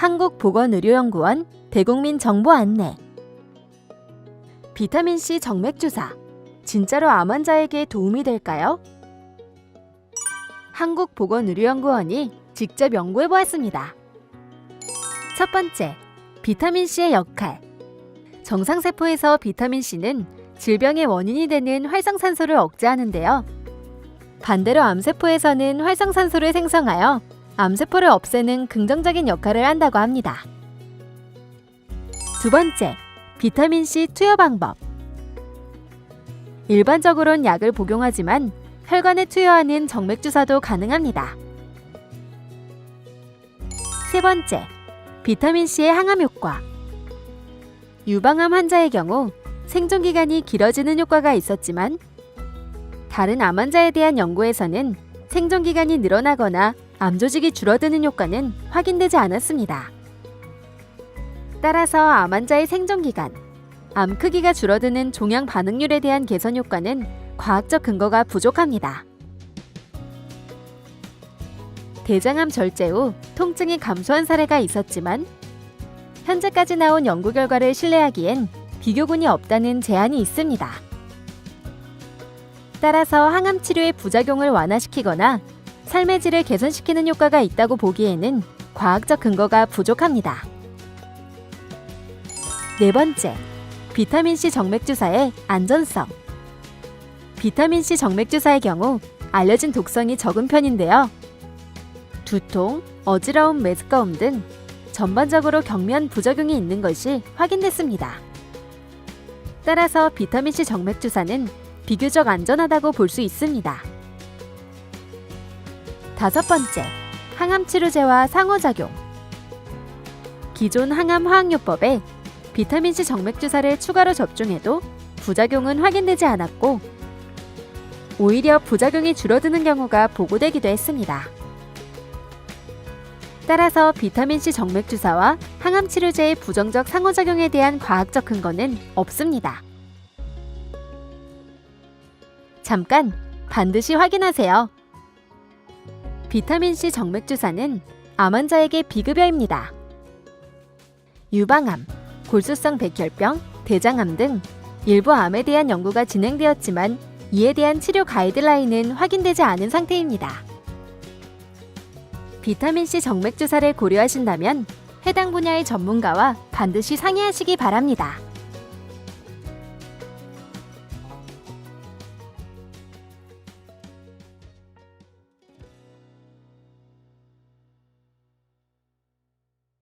한국보건의료연구원 대국민 정보 안내 비타민C 정맥주사 진짜로 암 환자에게 도움이 될까요? 한국보건의료연구원이 직접 연구해 보았습니다. 첫 번째, 비타민C의 역할. 정상세포에서 비타민C는 질병의 원인이 되는 활성산소를 억제하는데요. 반대로 암세포에서는 활성산소를 생성하여 암세포를 없애는 긍정적인 역할을 한다고 합니다. 두 번째, 비타민C 투여 방법. 일반적으론 약을 복용하지만 혈관에 투여하는 정맥주사도 가능합니다. 세 번째, 비타민C의 항암 효과. 유방암 환자의 경우 생존 기간이 길어지는 효과가 있었지만 다른 암 환자에 대한 연구에서는 생존 기간이 늘어나거나 암 조직이 줄어드는 효과는 확인되지 않았습니다. 따라서 암 환자의 생존 기간, 암 크기가 줄어드는 종양 반응률에 대한 개선 효과는 과학적 근거가 부족합니다. 대장암 절제 후 통증이 감소한 사례가 있었지만 현재까지 나온 연구 결과를 신뢰하기엔 비교군이 없다는 제한이 있습니다. 따라서 항암 치료의 부작용을 완화시키거나 삶의 질을 개선시키는 효과가 있다고 보기에는 과학적 근거가 부족합니다. 네 번째, 비타민C 정맥주사의 안전성. 비타민C 정맥주사의 경우 알려진 독성이 적은 편인데요. 두통, 어지러움, 메스꺼움 등 전반적으로 경미한 부작용이 있는 것이 확인됐습니다. 따라서 비타민C 정맥주사는 비교적 안전하다고 볼 수 있습니다. 다섯 번째, 항암 치료제와 상호작용. 기존 항암 화학요법에 비타민C 정맥 주사를 추가로 접종해도 부작용은 확인되지 않았고 오히려 부작용이 줄어드는 경우가 보고되기도 했습니다. 따라서 비타민C 정맥 주사와 항암 치료제의 부정적 상호작용에 대한 과학적 근거는 없습니다. 잠깐 반드시 확인하세요. 비타민C 정맥주사는 암 환자에게 비급여입니다. 유방암, 골수성 백혈병, 대장암 등 일부 암에 대한 연구가 진행되었지만 이에 대한 치료 가이드라인은 확인되지 않은 상태입니다. 비타민C 정맥주사를 고려하신다면 해당 분야의 전문가와 반드시 상의하시기 바랍니다.